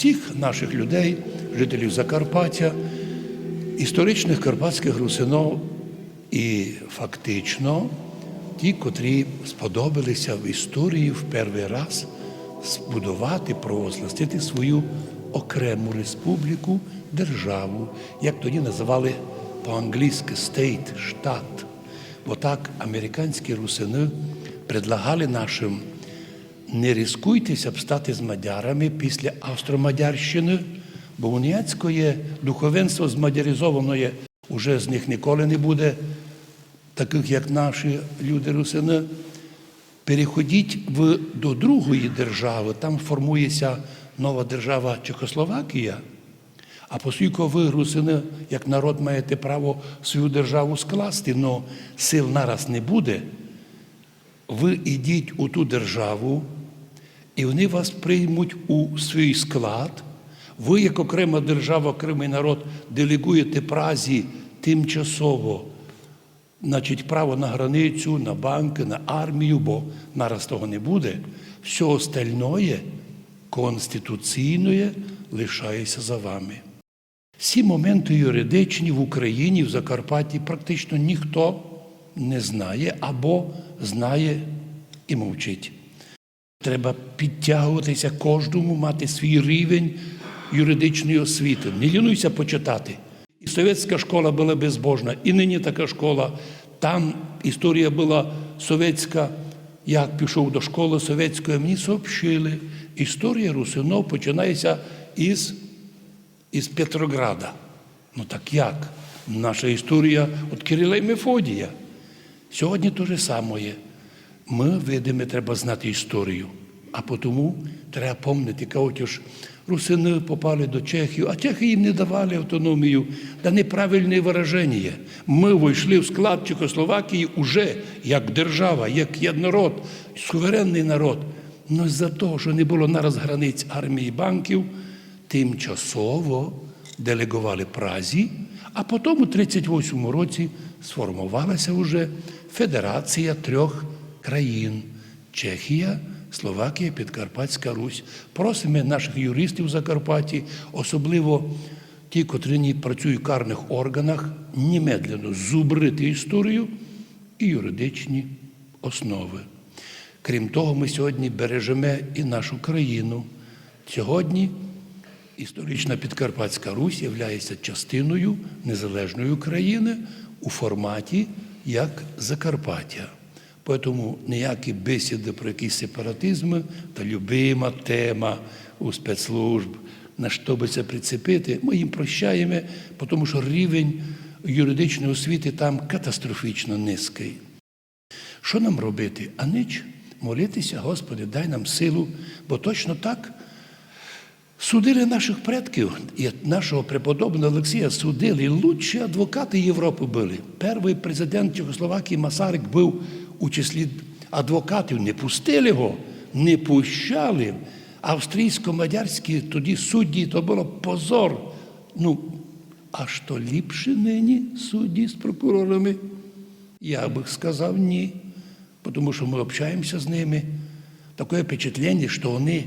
всіх наших людей, жителів Закарпаття, історичних карпатських русинов і фактично ті, котрі сподобалися в історії в перший раз збудувати, провозгласити свою окрему республіку, державу, як тоді називали по-англійськи стейт, штат. Бо так американські русини предлагали нашим не ризикуйтеся б стати з мадярами після Австро-Мадярщини, бо уніяцькое духовенство змадяризоване уже з них ніколи не буде, таких як наші люди русини. Переходіть в, до другої держави, там формується нова держава Чехословакія. А оскільки ви, русини, як народ, маєте право свою державу скласти, але сил нараз не буде, ви йдіть у ту державу, і вони вас приймуть у свій склад. Ви, як окрема держава, окремий народ, делегуєте Празі тимчасово значить, право на границю, на банки, на армію, бо нараз того не буде. Все остальное конституційне лишається за вами. Всі моменти юридичні в Україні, в Закарпатті практично ніхто не знає або знає і мовчить. Треба підтягуватися кожному, мати свій рівень юридичної освіти. Не лінуйся почитати. І совєтська школа була безбожна, і нині така школа. Там історія була совєтська. Як пішов до школи совєтської, мені сообщили. Історія русинов починається із, із Петрограда. Ну так як? Наша історія від Кирила і Мефодія. Сьогодні те ж саме. Ми видимо, треба знати історію. А тому треба пам'ятати, кажуть, ж русини попали до Чехії, а чехи їм не давали автономію. Да неправильне вираження. Ми вийшли в склад Чехословакії уже як держава, як єднарод, суверенний народ. Ну з-за того, що не було нараз границь армії банків, тимчасово делегували Празі, а потім у 38-му році сформувалася вже Федерація трьох країн Чехія, Словакія, Підкарпатська Русь. Просимо наших юристів Закарпатті, особливо ті, котрі працюють в карних органах, немедленно зубрити історію і юридичні основи. Крім того, ми сьогодні бережемо і нашу країну. Сьогодні історична Підкарпатська Русь є частиною незалежної України у форматі як Закарпаття. Тому ніякі бесіди про якісь сепаратизми та любима тема у спецслужб, на що би це прицепити, ми їм прощаємо, тому що рівень юридичної освіти там катастрофічно низький. Що нам робити? А ніч молитися, Господи, дай нам силу, бо точно так судили наших предків, і нашого преподобного Олексія судили лучші адвокати Європи були. Перший президент Чехословакії Масарик був у числі адвокатів, не пустили його, не пущали. Австрійсько-мадярські тоді судді, то було позор. Ну, а що ліпше нині судді з прокурорами? Я би сказав ні, тому що ми общаємося з ними. Таке впечатлення, що вони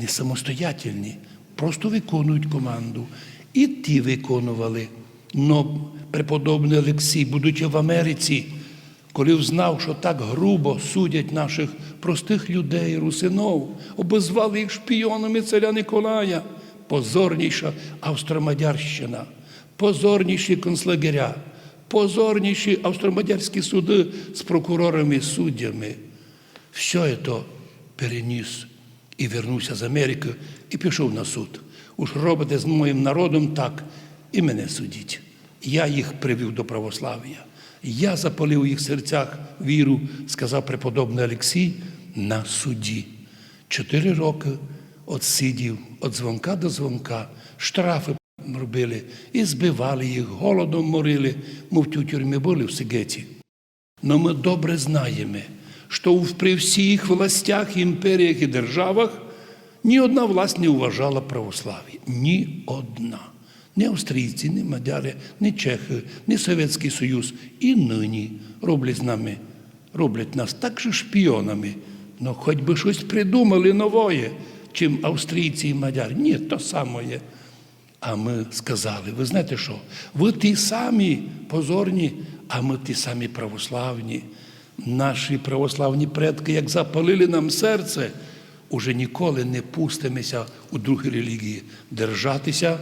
не самостоятельні, просто виконують команду. І ті виконували. Но преподобний Олексій, будучи в Америці, коли взнав, що так грубо судять наших простих людей, русинов, обозвали їх шпіонами царя Николая, позорніша Австромадярщина, позорніші концлагеря, позорніші австромадярські суди з прокурорами і суддями. Все це переніс і вернувся з Америки і пішов на суд. Уж робите з моїм народом так, і мене судіть. Я їх привів до православ'я. Я запалив у їх серцях віру, сказав преподобний Олексій, на суді. Чотири роки отсидів від дзвонка до дзвонка, штрафи робили і збивали їх, голодом морили, мов ті тюрмі були в Сигеті. Но ми добре знаємо, що при всіх властях, імперіях і державах ні одна власть не вважала православ'я. Ні одна. Ні австрійці, ні мадяри, ні чехи, ні Совєтський Союз і нині роблять з нами, роблять нас так же шпіонами. Ну, хоч би щось придумали нове, чим австрійці і мадяри. Ні, то саме. А ми сказали, ви знаєте що? Ви ті самі позорні, а ми ті самі православні. Наші православні предки, як запалили нам серце, уже ніколи не пустимося у другі релігії. Держатися,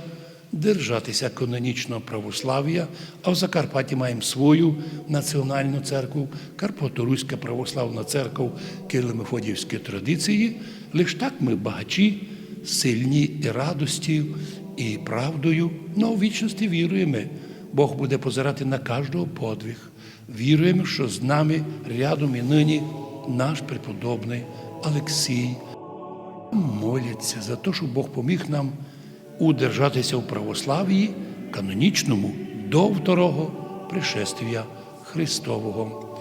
держатися канонічного православ'я, а в Закарпатті маємо свою національну церкву, Карпато-Руська православна церква Кирило-Мефодіївської традиції. Лиш так ми багачі, сильні і радості, і правдою, но у вічності віруємо. Бог буде позирати на кожного подвиг. Віруємо, що з нами рядом і нині наш преподобний Олексій. Моляться за те, щоб Бог поміг нам удержатися в православії канонічному до второго пришествия Христового.